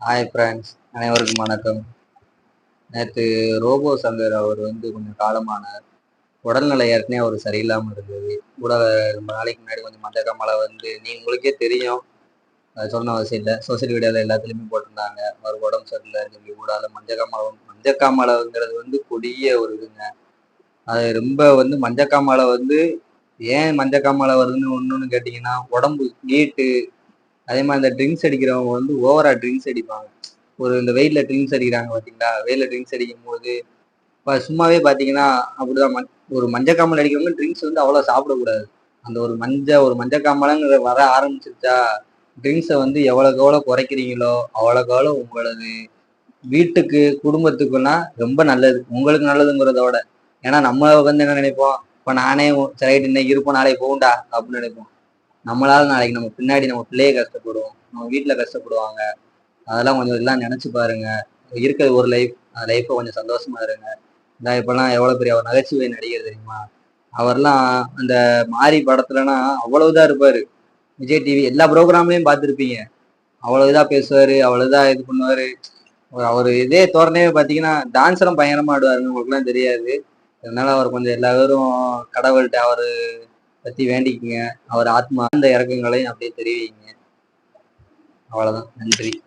Hi friends அனைவருக்கும் வணக்கம். நேற்று ரோபோ சங்கர் அவர் வந்து கொஞ்சம் காலமானார். உடல்நிலை ஏற்கனவே அவர் சரியில்லாமல் இருந்தது. கூட ரொம்ப நாளைக்கு முன்னாடி கொஞ்சம் மஞ்சக்காமலை வந்து நீ உங்களுக்கே தெரியும். சொன்ன அவசியம் இல்லை. சோசியல் மீடியாவில் எல்லாத்துலேயுமே போட்டிருந்தாங்க. அவர் உடம்பு சரியில்லைன்னு சொல்லி கூடாது மஞ்சக்காமலை மஞ்சக்காமலைங்கிறது வந்து கொடிய ஒரு இதுங்க. அது ரொம்ப வந்து மஞ்சக்காமலை வந்து ஏன் மஞ்சக்காமலை வருதுன்னு ஒன்றுன்னு கேட்டிங்கன்னா உடம்பு நீட்டு அதே மாதிரி இந்த ட்ரிங்க்ஸ் அடிக்கிறவங்க வந்து ஓவரா ட்ரிங்க்ஸ் அடிப்பாங்க. ஒரு இந்த வெயிலில் ட்ரிங்க்ஸ் அடிக்கிறாங்க பார்த்தீங்களா? வெயிலில் ட்ரிங்க்ஸ் அடிக்கும் போது இப்போ சும்மாவே பார்த்தீங்கன்னா அப்படிதான் மஞ் ஒரு மஞ்சக்காமல் அடிக்கிறவங்க ட்ரிங்க்ஸ் வந்து அவ்வளோ சாப்பிடக்கூடாது. அந்த ஒரு மஞ்ச ஒரு மஞ்சக்காமலங்கிற வர ஆரம்பிச்சிருச்சா ட்ரிங்க்ஸை வந்து எவ்வளோக்கு எவ்வளோ குறைக்கிறீங்களோ அவ்வளோக்கு எவ்வளோ உங்களது வீட்டுக்கு குடும்பத்துக்குன்னா ரொம்ப நல்லது. உங்களுக்கு நல்லதுங்கிறத விட. ஏன்னா நம்ம வந்து என்ன நினைப்போம்? இப்போ நானே சரி இன்னைக்கு இருப்போம் நாளைக்கு போகும்டா அப்படின்னு நினைப்போம். நம்மளால நாளைக்கு நம்ம பின்னாடி நம்ம பிள்ளைய கஷ்டப்படுவோம் நம்ம வீட்டில் கஷ்டப்படுவாங்க. அதெல்லாம் கொஞ்சம் எல்லாம் நினச்சி பாருங்க. இருக்கிற ஒரு லைஃப் அந்த லைஃப்பை கொஞ்சம் சந்தோஷமா இருங்க. இந்த இப்பெல்லாம் எவ்வளோ பெரிய அவர் நகைச்சுவை நடிகர் தெரியுமா? அவர்லாம் அந்த மாரி படத்துலனா அவ்வளவு இருப்பாரு இருப்பார். விஜய் டிவி எல்லா ப்ரோக்ராம்லையும் பார்த்துருப்பீங்க. அவ்வளோ இதாக பேசுவார் இது பண்ணுவார். அவர் இதே தோரணையே பார்த்தீங்கன்னா டான்ஸ் எல்லாம் பயங்கரமா ஆடுவாருன்னு உங்களுக்குலாம் தெரியாது. அதனால அவர் கொஞ்சம் எல்லாரும் கடவுள்கிட்ட அவர் பத்தி வேண்டிக்குங்க. அவர் ஆத்மா அந்த இறக்கங்களையும் அப்படியே தெரிவிங்க. அவ்வளவுதான். நன்றி.